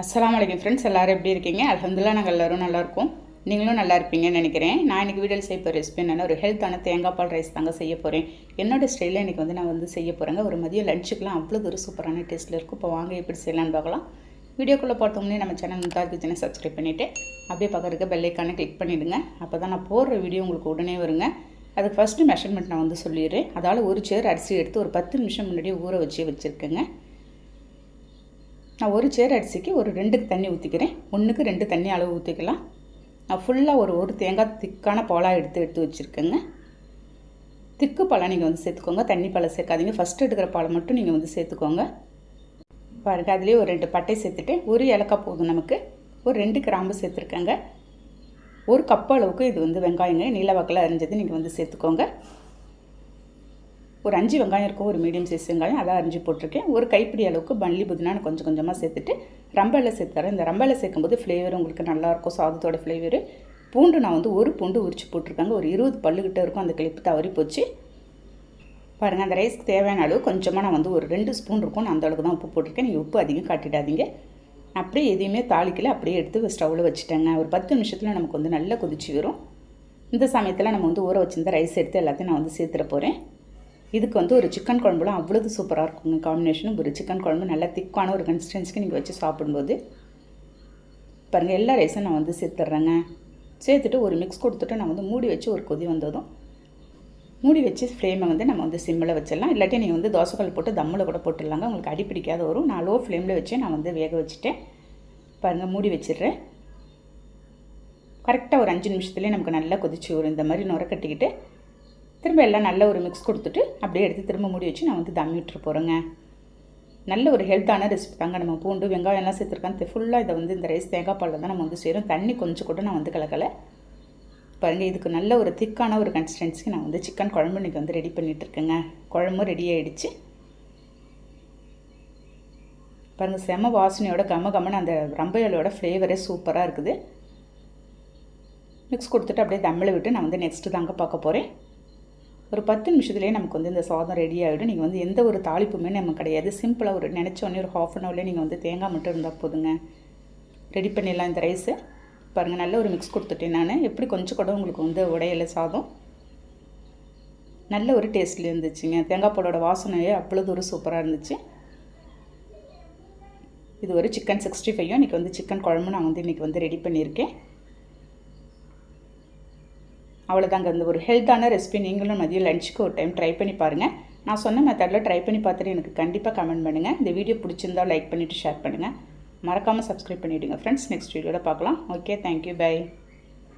அஸ்லாம் வலைக்கம் ஃப்ரெண்ட்ஸ் எல்லோரும் எப்படி இருக்கீங்க? அலமதுல்லா நாங்கள் எல்லோரும் நல்லாயிருக்கும் நீங்களும் நல்லா இருப்பீங்கன்னு நினைக்கிறேன். நான் இன்றைக்கி வீடியோவில் செய்ய போகிற ரெசிபி என்னென்னா ஒரு ஹெல்த்தான தேங்காய் பால் ரைஸ் தாங்க செய்ய போகிறேன் என்னோட ஸ்டைலில் இன்றைக்கி வந்து நான் வந்து செய்ய போகிறேங்க ஒரு மதியம் லஞ்சுக்கெலாம் அவ்வளோ ஒரு சூப்பரான டேஸ்ட்டில் இருக்கும். இப்போ வாங்க எப்படி செய்யலான்னு பார்க்கலாம். வீடியோக்குள்ளே பார்த்தோம்னே நம்ம சேனல் முத்தார் கிச்சனை சப்ஸ்கிரைப் பண்ணிவிட்டு அப்படியே பக்கத்துக்கு பெல்லைக்கான கிளிக் பண்ணிவிடுங்க அப்போ தான் நான் போடுற வீடியோ உங்களுக்கு உடனே வருங்க. அதுக்கு ஃபஸ்ட்டு மெஷர்மெண்ட் நான் வந்து சொல்லிடுறேன். அதால் ஒரு சேர் அரிசி எடுத்து ஒரு பத்து நிமிஷம் முன்னாடியே ஊற வச்சு வச்சுருக்கேங்க. நான் ஒரு சேர் அரிசிக்கு ஒரு ரெண்டுக்கு தண்ணி ஊற்றிக்கிறேன் ஒன்றுக்கு ரெண்டு தண்ணி அளவு ஊற்றிக்கலாம் நான் ஃபுல்லாக ஒரு ஒரு தேங்காய் திக்கான பாலாக எடுத்து எடுத்து வச்சுருக்கேங்க. திக்கு பழம் நீங்கள் வந்து சேர்த்துக்கோங்க. தண்ணி பழம் சேர்க்காதீங்க. ஃபஸ்ட்டு எடுக்கிற பழம் மட்டும் நீங்கள் வந்து சேர்த்துக்கோங்க. பாருங்கள் அதுலேயே ஒரு ரெண்டு பட்டை சேர்த்துட்டு ஒரு ஏலக்காய் போதும் நமக்கு. ஒரு ரெண்டு கிராம்பு சேர்த்துருக்கேங்க. ஒரு கப் அளவுக்கு இது வந்து வெங்காயங்க. நீல வாக்கில் அரிஞ்சது நீங்கள் வந்து சேர்த்துக்கோங்க. ஒரு அஞ்சு வெங்காயம் இருக்கும் ஒரு மீடியம் சைஸ் வெங்காயம் அதை அரிஞ்சு போட்டிருக்கேன். ஒரு கைப்பிடி அளவுக்கு பன்லி புதினான்னு கொஞ்சம் கொஞ்சமாக சேர்த்துட்டு ரம்பையில் சேர்த்துறேன். இந்த ரம்பையில் சேர்க்கும்போது ஃப்ளேவர் உங்களுக்கு நல்லாயிருக்கும் சாதத்தோட ஃப்ளேவரு பூண்டு நான் வந்து ஒரு பூண்டு உரிச்சு போட்டிருக்காங்க. ஒரு இருபது பல்லுக்கிட்ட இருக்கும் அந்த கிளிப்பு தவறி போச்சு. பாருங்கள் அந்த ரைஸ்க்கு தேவையான அளவு கொஞ்சமாக நான் வந்து ஒரு ரெண்டு ஸ்பூன் இருக்கும். நான் அந்த அளவுக்கு தான் உப்பு போட்டிருக்கேன். நீங்கள் உப்பு அதிகம் காட்டிடாதீங்க. அப்படியே எதையுமே தாளிக்கல அப்படியே எடுத்து ஸ்டவ்வில் வச்சுட்டேங்க. ஒரு பத்து நிமிஷத்தில் நமக்கு வந்து நல்லா கொதிச்சு வரும். இந்த சமயத்தில் நம்ம வந்து ஊற வச்சுருந்த ரைஸ் எடுத்து எல்லாத்தையும் நான் வந்து சேர்த்துட போகிறேன் இதுக்கு வந்து ஒரு சிக்கன் குழம்புலாம் அவ்வளோது சூப்பராக இருக்குங்க. காம்பினேஷனும் ஒரு சிக்கன் குழம்பு நல்லா திக்கான ஒரு கன்சிஸ்டன்சிக்கு நீங்கள் வச்சு சாப்பிடும்போது பாருங்கள் எல்லா ரைஸும் நான் வந்து சேர்த்துட்றேங்க. சேர்த்துட்டு ஒரு மிக்ஸ் கொடுத்துட்டு நான் வந்து மூடி வச்சு ஒரு கொதி வந்ததும் மூடி வச்சு ஃப்ளேமை வந்து நம்ம வந்து சிம்மில் வச்சிடலாம். இல்லாட்டி நீங்கள் வந்து தோசைக்கல் போட்டு தம்மில் கூட போட்டுடலாங்க. உங்களுக்கு அடி பிடிக்காத வரும் நான் லோ ஃப்ளேமில் வச்சு நான் வந்து வேக வச்சுட்டேன் பாருங்கள் மூடி வச்சிடுறேன். கரெக்டாக ஒரு அஞ்சு நிமிஷத்துலேயே நமக்கு நல்லா கொதிச்சு வரும். இந்த மாதிரி நுர கட்டிக்கிட்டு திரும்ப எல்லாம் நல்ல ஒரு மிக்ஸ் கொடுத்துட்டு அப்படியே எடுத்து திரும்ப மூடி வச்சு நான் வந்து தம்மி விட்டுரு போகிறேங்க நல்ல ஒரு ஹெல்த்தான ரெசிபி தாங்க. நம்ம பூண்டு வெங்காயம்லாம் சேர்த்துருக்காங்க. ஃபுல்லாக இதை வந்து இந்த ரைஸ் தேங்காய் பாலில் தான் நம்ம வந்து செய்கிறோம் தண்ணி கொஞ்சம் கூட நான் வந்து கலக்கலை. பாருங்கள் இதுக்கு நல்ல ஒரு திக்கான ஒரு கன்சிஸ்டன்சிக்கு நான் வந்து சிக்கன் குழம்பு இன்றைக்கி வந்து ரெடி பண்ணிகிட்ருக்கேங்க குழம்பும் ரெடி ஆகிடுச்சு பாருங்கள் செம வாசனையோட கம கமன்னு அந்த ரம்பையோட ஃப்ளேவரே சூப்பராக இருக்குது. மிக்ஸ் கொடுத்துட்டு அப்படியே தம்மில் விட்டு நான் வந்து நெக்ஸ்ட்டு தாங்க பார்க்க போகிறேன் ஒரு பத்து நிமிஷத்துலேயே நமக்கு வந்து இந்த சாதம் ரெடி ஆகிடும் நீங்கள் வந்து எந்த ஒரு தாளிப்புமே நமக்கு கிடையாது. சிம்பிளாக ஒரு நினச்சோடனே ஒரு ஹாஃப் அன் ஹவர்லேயே நீங்கள் வந்து தேங்காய் மட்டும் இருந்தால் போதுங்க. ரெடி பண்ணிடலாம் இந்த ரைஸு பாருங்கள் நல்ல ஒரு மிக்ஸ் கொடுத்துட்டேன் நான். எப்படி கொஞ்சம் கூட உங்களுக்கு வந்து உடையில சாதம். நல்ல ஒரு டேஸ்ட்டில் இருந்துச்சுங்க. தேங்காய் பாலோட வாசனையே அவ்வளோ ஒரு சூப்பராக இருந்துச்சு. இது ஒரு சிக்கன் சிக்ஸ்டி ஃபைவும் இன்றைக்கி வந்து சிக்கன் குழம்பு நான் வந்து இன்றைக்கி வந்து ரெடி பண்ணியிருக்கேன். அவ்வளோதாங்க இந்த ஒரு ஹெல்த்தான ரெசிபி நீங்களும் மதியம் லஞ்சுக்கு ஒரு டைம் ட்ரை பண்ணி பாருங்கள் நான் சொன்ன மெத்தடில் ட்ரை பண்ணி பார்த்துட்டு எனக்கு கண்டிப்பாக கமெண்ட் பண்ணுங்கள் இந்த வீடியோ பிடிச்சிருந்தா லைக் பண்ணிவிட்டு ஷேர் பண்ணுங்கள் மறக்காமல் சப்ஸ்கிரைப் பண்ணிவிடுங்க ஃப்ரெண்ட்ஸ் நெக்ஸ்ட் வீடியோவில் பார்க்கலாம். Okay thank you bye